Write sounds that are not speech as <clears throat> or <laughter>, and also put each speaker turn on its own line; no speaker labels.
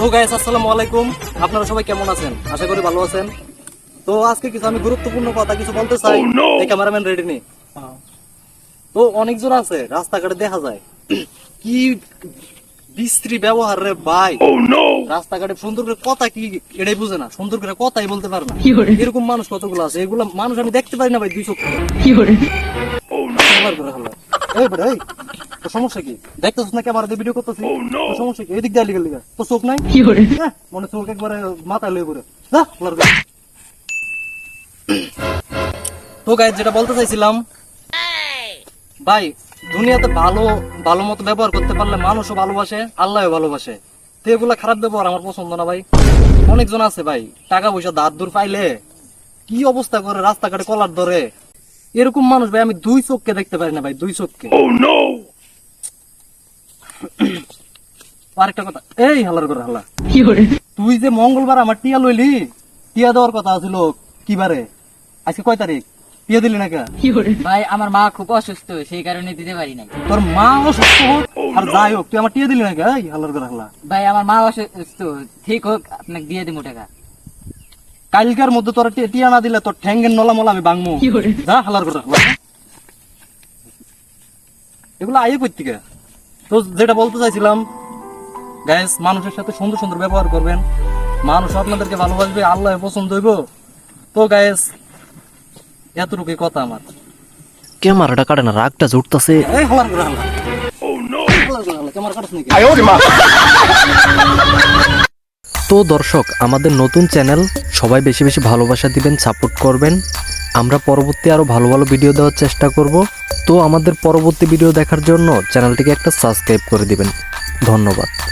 তো গাইস আসসালামু আলাইকুম। আপনারা সবাই কেমন আছেন? আশা করি ভালো আছেন। তো আজকে কিছু আমি গুরুত্বপূর্ণ কথা কিছু বলতে চাই। এই ক্যামেরাম্যান রেডি নেই। তো অনেকজন আছে রাস্তাঘাটে দেখা যায়। <clears throat> কি বিশ্রী ব্যবহার রে ভাই। রাস্তাঘাটে সুন্দর করে কথা কি এটাই বুঝে না সুন্দর করে কথাই বলতে পারে না। এরকম মানুষ কতগুলো আছে? এগুলো মানুষ আমি দেখতে পারি না ভাই দুই চোখ। আমার ঘরে হাল্লা। এই বেটা, এই, তোর সমস্যা কি দেখতেছিস না ক্যামেরা দিয়ে ভিডিও করতেছিস সমস্যা কি? এদিক দিয়ে লিগা লিগা তোর চোখ নাই? হ্যাঁ, মনে চোখ একবারে মাথায় লয়ে পড়ে। যা, তো গাইজ যেটা বলতে চাইছিলাম ভাই দুনিয়াতে ভালো ভালো মতো ব্যবহার করতে পারলে মানুষও ভালোবাসে আল্লাহও ভালোবাসে। তো এগুলা খারাপ ব্যবহার আমার পছন্দ না ভাই। অনেকজন আছে ভাই টাকা পয়সা দাঁত দূর পাইলে কি অবস্থা করে রাস্তাঘাটে কলার ধরে? এরকম মানুষ ভাই আমি দুই চোখকে দেখতে পারি না ভাই দুই চোখকে। <coughs> আরেকটা কথা। এই হালার করে হালা। তুই যে মঙ্গলবার আমার টিয়া লইলি টিয়া দেওয়ার কথা ছিল কি বারে আজকে কয় তারিখ? টিয়া দিলি না কে?
ভাই আমার মা খুব অসুস্থ সেই কারণে দিতে পারি নাই।
তোর মা অসুস্থ হোক আর যাই হোক তুই আমার টিয়া দিলি না কে? এই হালার করে হালা।
ভাই আমার মা অসুস্থ। ঠিক হোক আপনাকে দিয়ে দিব টাকা।
কালকার মধ্যে তোর টিয়া না দিলে তোর ঠ্যাঙ্গের নলা মলা আমি বাংমু যা হালার করে হালা। এগুলো আইয়ে করতে তো যেটা বলতে চাইছিলাম গ্যাস মানুষের সাথে সুন্দর সুন্দর ব্যবহার করবেন। মানুষ আপনাদেরকে ভালোবাসবে আল্লাহ পছন্দ হইব। তো গ্যাস এতটুকুই কথা আমার।
ক্যামেরাটা কাটে না রাগটা জুটতাছে।
এই হালার করে হালার ক্যামেরা কাটছ নাকি?
তো দর্শক আমাদের নতুন চ্যানেল সবাই বেশি বেশি ভালোবাসা দিবেন সাপোর্ট করবেন। আমরা পরবর্তী আরও ভালো ভালো ভিডিও দেওয়ার চেষ্টা করব। তো আমাদের পরবর্তী ভিডিও দেখার জন্য চ্যানেলটিকে একটা সাবস্ক্রাইব করে দিবেন। ধন্যবাদ।